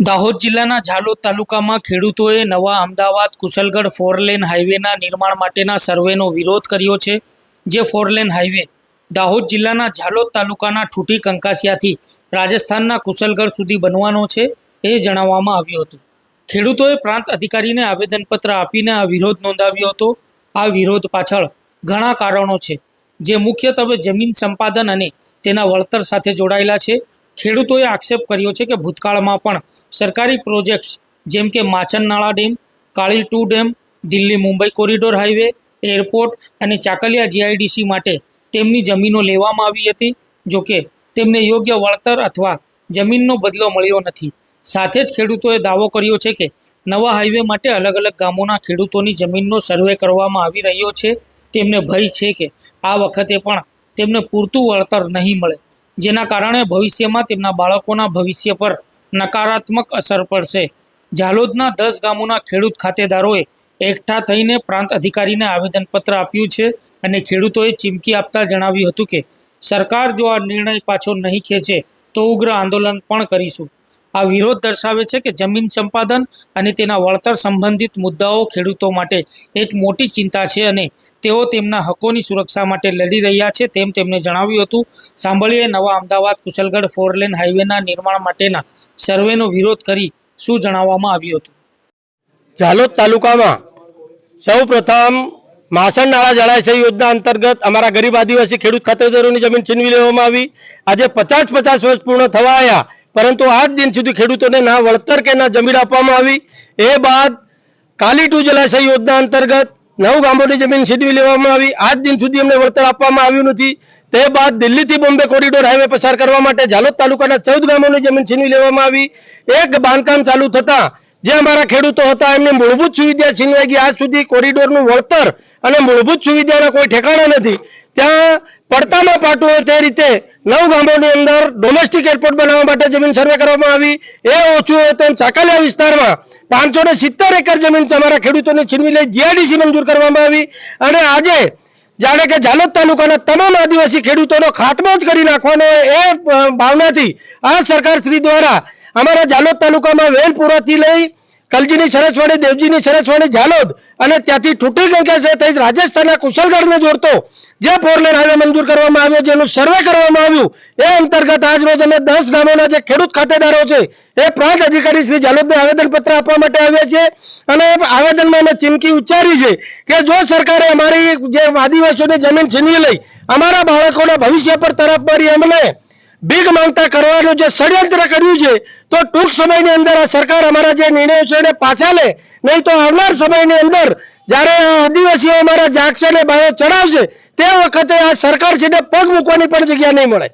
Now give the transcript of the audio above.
દાહોદ જિલ્લાના ઝાલોદ તાલુકામાં ખેડૂતોએ નવા અમદાવાદ કુશલગઢ ફોરલેન હાઈવેના નિર્માણ માટેના સર્વેનો વિરોધ કર્યો છે, જે ફોરલેન હાઈવે દાહોદ જિલ્લાના ઝાલોદ તાલુકાના ઠૂઠી કંકાસિયાથી રાજસ્થાનના કુશલગઢ સુધી બનવાનો છે એ જણાવવામાં આવ્યું હતું. ખેડૂતોએ પ્રાંત અધિકારીને આવેદનપત્ર આપીને આ વિરોધ નોંધાવ્યો હતો. આ વિરોધ પાછળ ઘણા કારણો છે, જે મુખ્યત્વે જમીન સંપાદન અને તેના વળતર સાથે જોડાયેલા છે. ખેડૂતોએ આક્ષેપ કર્યો છે કે ભૂતકાળમાં પણ સરકારી પ્રોજેક્ટ્સ જેમ કે Machhannala dam Kali two dam, Delhi Mumbai corridor highway, airport અને ચાકલિયા જીઆઈડીસી માટે તેમની જમીનો લેવામાં આવી હતી જોકે તેમને યોગ્ય વળતર અથવા જમીનનો બદલો મળ્યો નથી. સાથે જ ખેડૂતોએ દાવો કર્યો છે કે નવા હાઈવે માટે અલગ અલગ ગામોના ખેડૂતોની જમીનનો સર્વે કરવામાં આવી રહ્યો છે. તેમને ભય છે કે આ વખતે પણ તેમને પૂરતું વળતર નહીં મળે. જેના કારણે ભવિષ્યમાં તેમના બાળકોના ભવિષ્ય પર નકારાત્મક અસર પડશે. ઝાલોદના દસ ગામોના ખેડૂત ખાતેદારોએ એકઠા થઈને પ્રાંત અધિકારીને આવેદનપત્ર આપ્યું છે અને ખેડૂતોએ ચીમકી આપતા જણાવ્યું હતું કે, સરકાર જો આ નિર્ણય પાછો નહીં ખેંચે, તો ઉગ્ર આંદોલન પણ કરીશું. આ વિરોધ દર્શાવે છે કે જમીન સંપાદન અને તેના વળતર સંબંધિત મુદ્દાઓ ખેડૂતો માટે એક મોટી ચિંતા છે અને તેઓ તેમના હકોની સુરક્ષા માટે લડી રહ્યા છે તેમ તેમણે જણાવ્યું હતું. સાંભળીએ નવા અમદાવાદ કુશલગઢ ફોરલેન હાઈવેના નિર્માણ માટેના સર્વેનો વિરોધ કરી શું જણાવવામાં આવ્યું હતું. ઝાલોદ તાલુકામાં સૌ પ્રથમ માસણ નાળા જળાશય યોજના અંતર્ગત અમારા ગરીબ આદિવાસી ખેડૂત ખાતેદારોની જમીન છીનવી લેવામાં આવી. આજે પચાસ પચાસ વર્ષ પૂર્ણ થવા આવ્યા પરંતુ આજ દિન સુધી ખેડૂતોને ના વળતર કે ના જમીન આપવામાં આવી. એ બાદ કાલી ટુ જલાશય યોજના અંતર્ગત નવ ગામોની જમીન છીનવી લેવામાં આવી. આજ દિન સુધી અમને વળતર આપવામાં આવ્યું નથી. તે બાદ દિલ્હીથી બોમ્બે કોરિડોર હાઈવે પસાર કરવા માટે ઝાલોદ તાલુકાના ચૌદ ગામોની જમીન છીનવી લેવામાં આવી. એક બાંધકામ ચાલુ થતા જે અમારા ખેડૂતો હતા એમની મૂળભૂત સુવિધા છીનવાઈ ગઈ. આજ સુધી કોરિડોરનું વળતર અને મૂળભૂત સુવિધાના કોઈ ઠેકાણા નથી. ત્યાં પડતામાં પાટું હોય તે રીતે નવ ગામોની અંદર ડોમેસ્ટિક એરપોર્ટ બનાવવા માટે જમીન સર્વે કરવામાં આવી. એ ઓછું હોય તો ચાકલિયા વિસ્તારમાં પાંચસો ને સિત્તેર એકર જમીન તમારા ખેડૂતોને છીનવી લઈ જીઆઈડીસી મંજૂર કરવામાં આવી. અને આજે જાણે કે જાલોદ તાલુકાના તમામ આદિવાસી ખેડૂતોનો ખાતમો જ કરી નાખવાનો એ ભાવનાથી આ સરકાર શ્રી દ્વારા અમારા ઝાલોદ તાલુકામાં વેલપુરાથી લઈ કલજીની સરસવાણી, દેવજીની સરસવાણી ઝાલોદ અને ત્યાંથી ઠૂઠી છે થઈ રાજસ્થાનના કુશલગઢને જોડતો જે ફોરલેન હાઈવે મંજૂર કરવામાં આવ્યો જેનું સર્વે કરવામાં આવ્યું. એ અંતર્ગત આજ રોજ અમે દસ ગામોના જે ખેડૂત ખાતેદારો છે, એ પ્રાંત અધિકારી શ્રી ઝાલોદને આવેદનપત્ર આપવા માટે આવ્યા છે અને આવેદનમાં અમે ચીમકી ઉચ્ચારી છે કે જો સરકારે અમારી જે આદિવાસીઓની જમીન છીનવી લઈ, અમારા બાળકોના ભવિષ્ય પર તરફ મારી અમને ભીખ માંગતા કરવાનું જે ષડયંત્ર કર્યું છે, તો ટૂંક સમયની અંદર આ સરકાર અમારા જે નિર્ણયો છે એને પાછા લે. નહીં તો આવનાર સમયની અંદર જ્યારે આદિવાસીઓ અમારા જાગશે ને બાયો ચડાવશે, તે વખતે આ સરકાર છે પગ મૂકવાની પણ જગ્યા નહીં મળે.